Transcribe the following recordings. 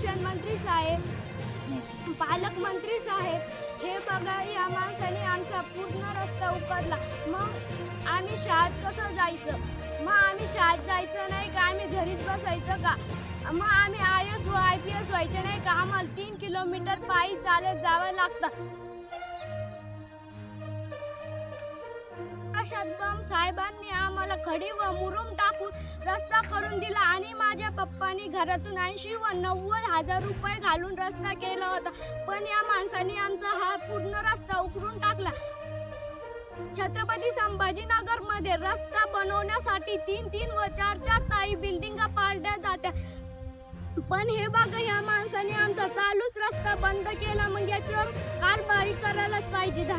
शिक्षण मंत्री साहेब पालकमंत्री साहेब हे बघा या माणसाने आमचा पूर्ण रस्ता उकडला. मग आम्ही शाळेत कसं जायचं? मग आम्ही शाळेत जायचं नाही का? आम्ही घरीच बसायचं का? मग आम्ही आय एस व आय पी एस व्हायचे नाही का? आम्हाला तीन किलोमीटर पायी चालत जावं लागतं. अशात बम साहेबांनी आम्हाला खडी व मुरुम टाकून रस्ता करून दिला आणि माझ्या पप्पानी घरातून ऐंशी व नव्वद हजार रुपये घालून रस्ता केला होता. पण या माणसाने आमचा हा पूर्ण रस्ता उकरून टाकला. छत्रपती संभाजीनगरमध्ये रस्ता बनवण्यासाठी तीन तीन व चार चार ताई बिल्डिंगा पाडल्या जात्या. पण हे बघा ह्या माणसाने आमचा चालूच रस्ता बंद केला. मग याच्यावर कारवाई करायलाच पाहिजे दा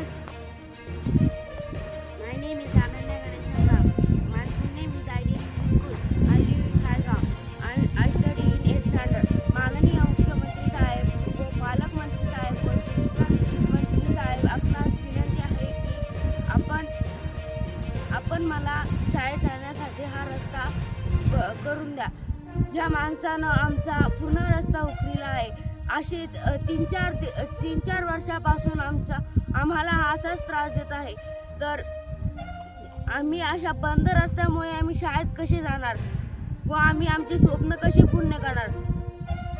name is Ananya Ganeshan Rao. My school name is Ideal English School. I live in Khargaon. I, I study in 8th standard. माननीय मुख्यमंत्री साहेब व पालकमंत्री साहेब व शिक्षण मंत्री साहेब आपणास विनंती आहे की आपण आपण मला शाळेत जाण्यासाठी हा रस्ता क- करून द्या या माणसानं आमचा पूर्ण रस्ता उकलेला आहे असे तीन चार तीन चार वर्षापासून आमचा आम्हाला हा असाच त्रास देत आहे तर आम्ही अशा बंद रस्त्यामुळे आम्ही शाळेत कसे जाणार? व आम्ही आमचे स्वप्न कसे पूर्ण करणार?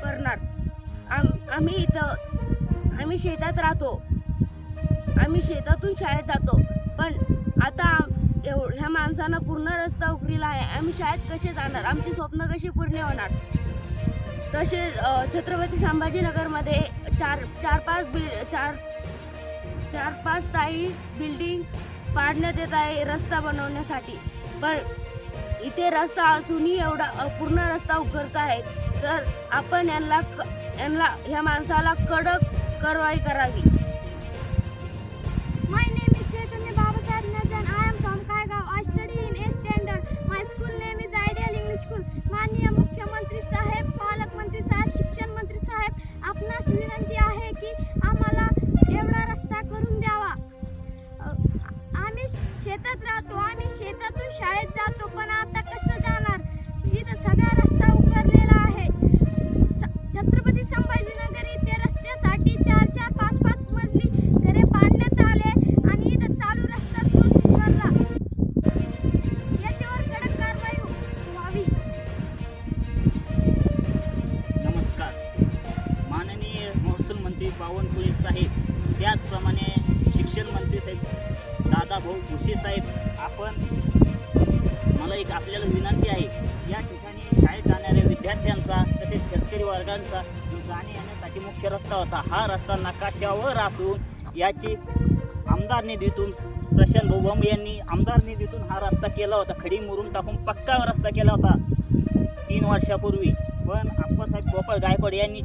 करणार. आम आम्ही इथं आम्ही शेतात राहतो. आम्ही शेतातून शाळेत जातो. पण आता आम- एव ह्या माणसानं पूर्ण रस्ता उकरीला आहे. आम्ही शाळेत कसे जाणार? आमचे स्वप्न कसे पूर्ण होणार? तसेच छत्रपती संभाजीनगरमध्ये चार चार पाच बिल चार चार पाच ताई बिल्डिंग पाडण्यात येत आहे रस्ता बनवण्यासाठी. पण इथे रस्ता असूनही एवढा पूर्ण रस्ता उघडत आहे. तर आपण यांना क- यांना ह्या माणसाला कडक कारवाई करावी. मंत्री बावनकुळे साहेब. त्याचप्रमाणे शिक्षण मंत्री साहेब दादाभाऊ भुसे साहेब. आपण मला एक आपल्याला विनंती आहे या ठिकाणी शाळेत जाणाऱ्या विद्यार्थ्यांचा तसेच शेतकरी वर्गांचा जाणे येण्यासाठी मुख्य रस्ता होता हा रस्ता नकाशावर असून याची आमदार निधीतून प्रशांत भाऊ यांनी आमदार निधीतून हा रस्ता केला होता. खडी मुरून टाकून पक्का रस्ता केला होता. तीन वर्षापूर्वी. पण आप्पासाहेब गोपाळ गायकवाड यांनी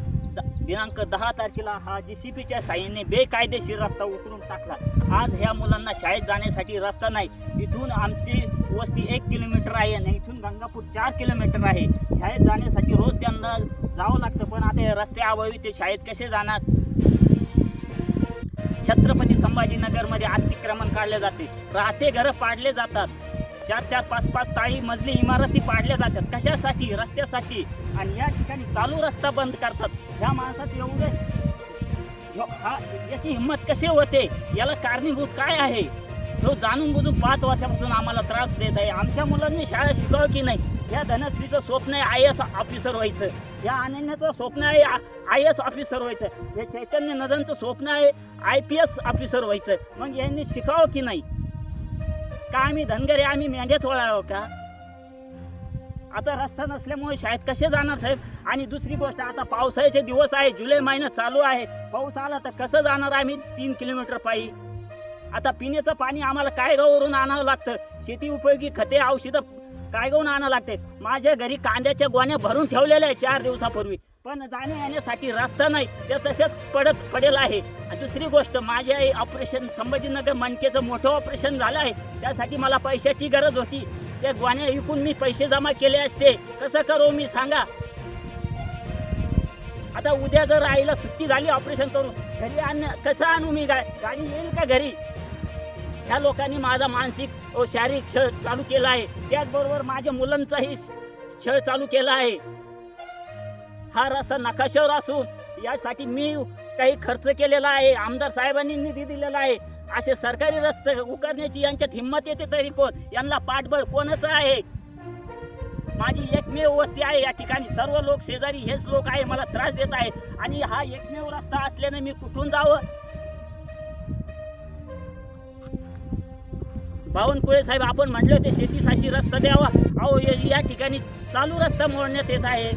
दिनांक दहा तारखेला हा जी सी पीच्या साह्याने बेकायदेशीर रस्ता उकरून टाकला. आज ह्या मुलांना शाळेत जाण्यासाठी रस्ता नाही. इथून आमची वस्ती एक किलोमीटर आहे आणि इथून गंगापूर चार किलोमीटर आहे. शाळेत जाण्यासाठी रोज त्यांना जावं लागतं पण आता रस्ते अभावी ते शाळेत कसे जाणार? छत्रपती संभाजीनगरमध्ये अतिक्रमण काढले जाते. राहते घरं पाडले जातात. चार चार पाच पाच ताळी मजली इमारती पाडल्या जातात. कशासाठी? रस्त्यासाठी. आणि या ठिकाणी चालू रस्ता बंद करतात. ह्या माणसात एवढे हा याची हिंमत कशी होते? याला कारणीभूत काय आहे? तो जाणून बुजून पाच वर्षापासून आम्हाला त्रास देत आहे. आमच्या मुलांनी शाळा शिकावं की नाही? या धनश्रीचं स्वप्न आहे आय एस ऑफिसर व्हायचं. या अनन्याचं स्वप्न आहे आय एस ऑफिसर व्हायचं. या चैतन्य नदनचं स्वप्न आहे आय पी एस ऑफिसर व्हायचं. मग यांनी शिकावं की नाही? का आम्ही धनगरे आम्ही मेंढ्याच वळावं का? आता रस्ता नसल्यामुळे शाळेत कसे जाणार साहेब? आणि दुसरी गोष्ट आता पावसाळ्याचे दिवस आहे जुलै महिना चालू आहे. पाऊस आला तर कसं जाणार आम्ही? तीन किलोमीटर पायी. आता पिण्याचं पाणी आम्हाला कायगाववरून आणावं लागतं? शेती उपयोगी खते औषधं कायगावून आणावं लागते? माझ्या घरी कांद्याच्या गोण्या भरून ठेवलेल्या आहे चार दिवसापूर्वी. पण जाण्या येण्यासाठी रस्ता नाही. ते तसेच पडत पडेल आहे. आणि दुसरी गोष्ट माझे आई ऑपरेशन संभाजीनगर मनकेचं मोठं ऑपरेशन झालं आहे. त्यासाठी मला पैशाची गरज होती. त्या गोण्या विकून मी पैसे जमा केले असते. कसं करू मी सांगा? आता उद्या जर आईला सुट्टी झाली ऑपरेशन करून घरी आण कसं आणू मी गा गाडी येईल का घरी? ह्या लोकांनी माझा मानसिक व शारीरिक छळ चालू केला आहे. त्याचबरोबर माझ्या मुलांचाही छळ चालू केला आहे. हा रस्ता नकाशावर असून यासाठी मी काही खर्च केलेला आहे आमदार साहेबांनी निधी दिलेला आहे. असे सरकारी रस्ते उकारण्याची यांच्यात हिंमत येते तरी कोण? यांना पाठबळ कोणाचं आहे? माझी एकमेव वस्ती आहे या ठिकाणी. सर्व लोक शेजारी हेच लोक आहे मला त्रास देत आहे. आणि हा एकमेव रस्ता असल्याने मी कुठून जावं? बावनकुळे साहेब आपण म्हटलं ते शेतीसाठी रस्ता द्यावा. अहो या ठिकाणी चालू रस्ता मोडण्यात येत आहे.